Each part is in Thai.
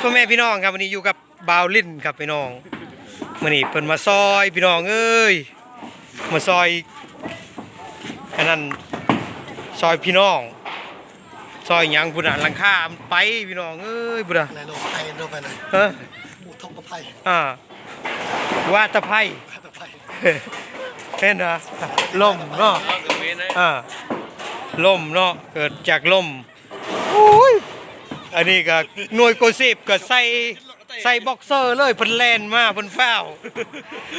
พ่อแม่พี่น้องครับวันนี้อยู่กับบาวลินครับพี่น้องวันนี้เพิ่นมาซอยพี่น้องเอ้ยมาซอยอันนั้นซอยพี่น้อง ซอยหยังบุญหลังคามันไปพี่น้องเอ้ยบุญในโลกไทยโลกไปไหนเออหมูทงกระไพอ่าว่าตะไพกระไพเห็นนะล่มเนาะอ่าล่มเนาะเกิดจากล่มอุ้ย อันนี้ก็หน่วยโกสิบก็ใส่ใส่บ็อกเซอร์เลยเพิ่นแลนมาเพิ่นฟ้าว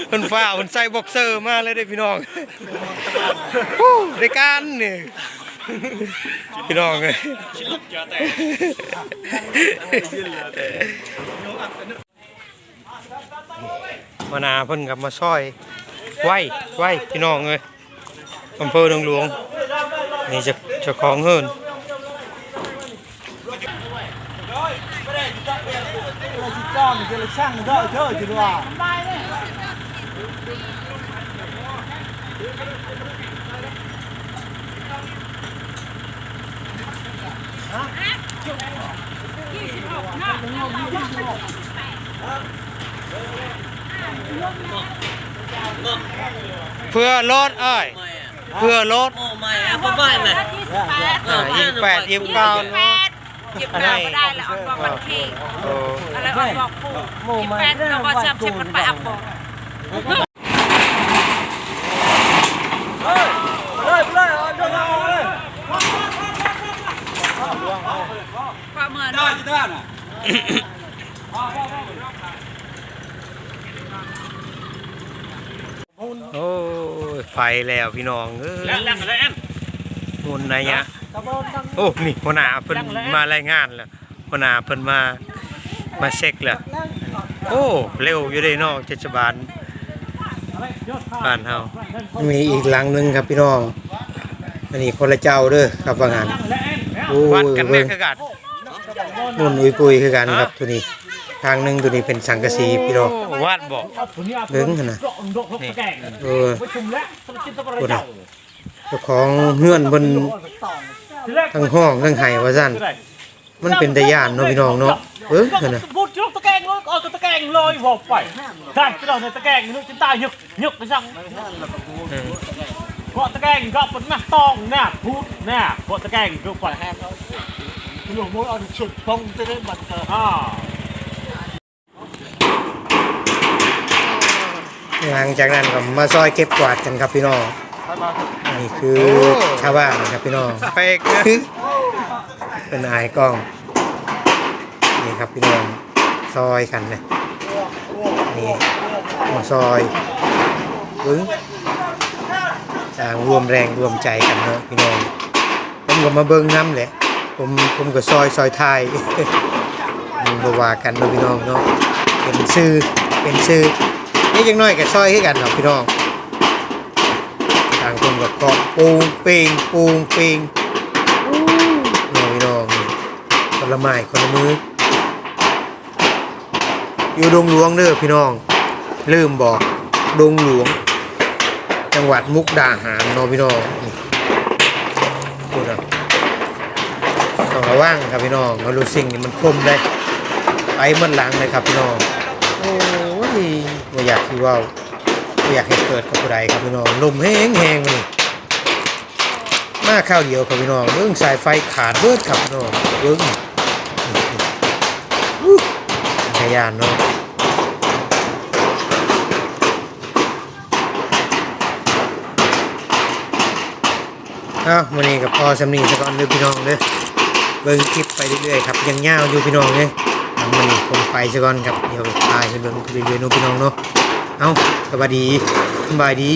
เพิ่นฟ้าวเพิ่นใส่บ็อกเซอร์มาเลยเด้อพี่น้องฮู้ได้การนี่พี่น้องเอ้ยมานาเพิ่นกับมาซอยไหวไหวพี่น้องเอ้ยอำเภอหนองหลวงนี่จะจะของเฮิน ก้อนเจริญช่างเด้อเด้อจีว่าเพื่อรถเอ้ยเพื่อรถโอ้ไม่อะผมไม่เลยอ่ายี่สิบแปด ยี่สิบเก้า แปด ยี่สิบเก้าก็ได้แล้วออนบอกมันขี้โอ้อะไรออนบอกปู่ยี่สิบแปดเราบอกจำชิบมันไปอับบอกเลยเลยเอาเดินเอาเลยประเมินได้จีด้านอะโอ้ยไฟแล้วพี่น้องเอ้ยแล้วอะไรแอม มุนไหนยะโอ้นี่หัวหน้าเพิ่นมารายงานแล้วหัวหน้าเพิ่นมามาเช็คแล้วโอ้เร็วอยู่เด้เนาะเทศบาลบ้านเฮามีอีกหลังหนึงครับพี่น้องอันนี้คนละเจ้าเด้อครับว่างานโอ้ยวัดกันแม่เบิ่งคือกันนุ่นอุยปุยคือกันครับตัวนี้ทางหนึงตัวนี้เป็นสังกะสีพี่น้องวัดบอกเบิ่งหั่นน่ะเออพุ่นน่ะ เจ้าของเฮือนเพิ่นทั้งห้องทั้งไห้ว่าซั่นมันเป็นตาย่านเนาะพี่น้องเนาะเบิ่งหั่นน่ะพูดยกตะแกรงเลยเอาตะแกรงลอยบอกไปใช่ไปเราในตะแกรงนึกจินตายยึกยึกไปสั่งอืมเพราะตะแกรงก็เป็นมาต้องน่ะพูดน่ะเพราะตะแกรงก็ปล่อยให้หลวงพ่อเอาชุดพงจะได้บัตรเตอร์อ่าหลังจากนั้นก็มาซอยเก็บกวาดกันครับพี่น้อง นี่คือชาวบ้านครับพี่น้องเฟกนะเป็นอายกล้อง นี่ครับพี่น้องซอยกันเลยนี่มาซอยปึ้งต่างรวมแรงรวมใจกันเนาะพี่น้องผมก็มาเบิ้งน้ำแหละผมผมก็ซอยซอยไทายมันบว่ากันเนาะพี่น้องเนาะเป็นซื้อเป็นซื้อนี่ยังน้อยกับซอยให้กันเนาะพี่น้องต่างคนกับกองปูงเปงปูงเปงน้องพี่น้องนี่คนละไม้คนละมืออยู่ดงหลวงเด้อพี่น้องลืมบอกดงหลวง จังหวัดมุกดาหารน้องพี่น้องพูดนะต้องระวังครับพี่น้องเรารู้สิ่งนี่มันคมเลยไปเมื่อหลังเลยครับพี่น้องโอ้ยไม่อยากที่ว่า อยากให้เกิดกับผู้ใดครับพี่น้องลมแห้งแห้งนี่มาข้าวเดียวครับพี่น้องเบิ่งสายไฟขาดเบิดครับพี่น้องเบิ่งนี่นี่อู้พยานเนาะอ้าวันนี้กับพอสำนีสะก่อนเด้อพี่น้องเด้อเบิ่งคลิปไปเรื่อยๆครับยังยาวอยู่พี่น้องเลยเอวันนี้ผมไปสะก่อนครับเดี๋ยวถ่ายให้เบิ่งเรื่อยๆเนาะพี่น้องเนาะ เอาสวัสดีสบายดี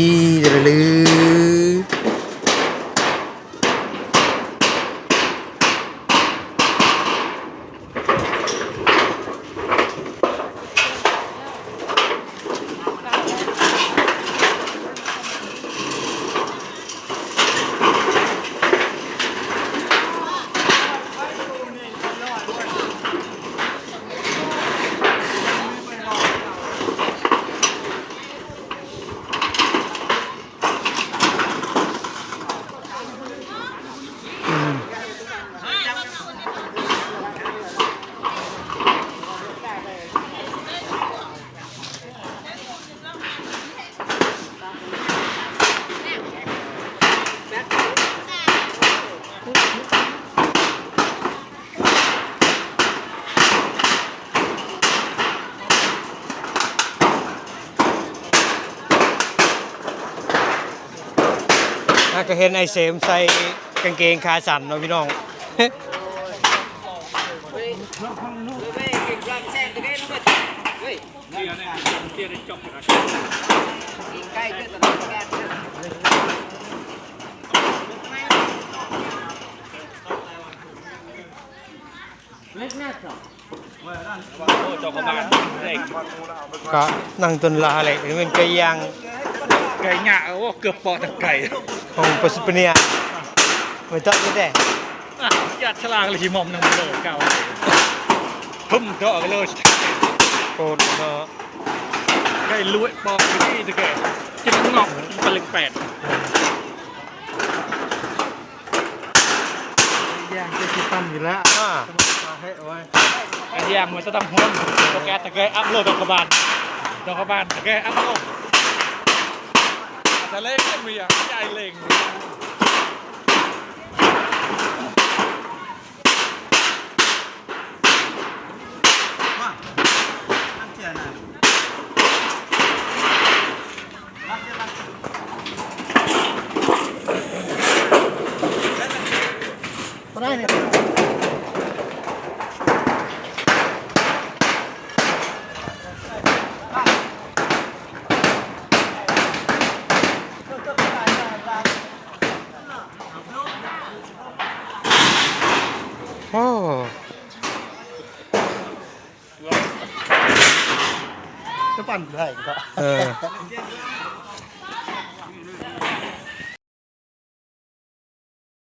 เรื่อยาก็เห็นไอเสมใส่กางเกงขาสั้นเนาะพี่น้องโอ้เจ้าของบ้านเด็กก็นั่งต้นลาเลยนี่มันไก่ย่าง ไก่หยาโอ้เกือบปอดไก่ของปัสปเนียไม่ต้องก็ได้อะญาติฉลางเลยมอมนึงเลยเก่าพุ่มเจาะกันเลยโคตรเนาะไก่ลุยปอกอยู่ที่ตะแกกินงอกปลึกแปดย่างจะคิดตั้มอยู่แล้วอ่ามาให้เอาไว้ไอ้ที่ยังมันจะต้องห้นตะแกตะแกอัพโหลดดอกกระบาลดอกกระบาลตะแกอัพโหลด แต่เล่นก็มียใหญ่เล่ง จะปั่นได้ก็เออ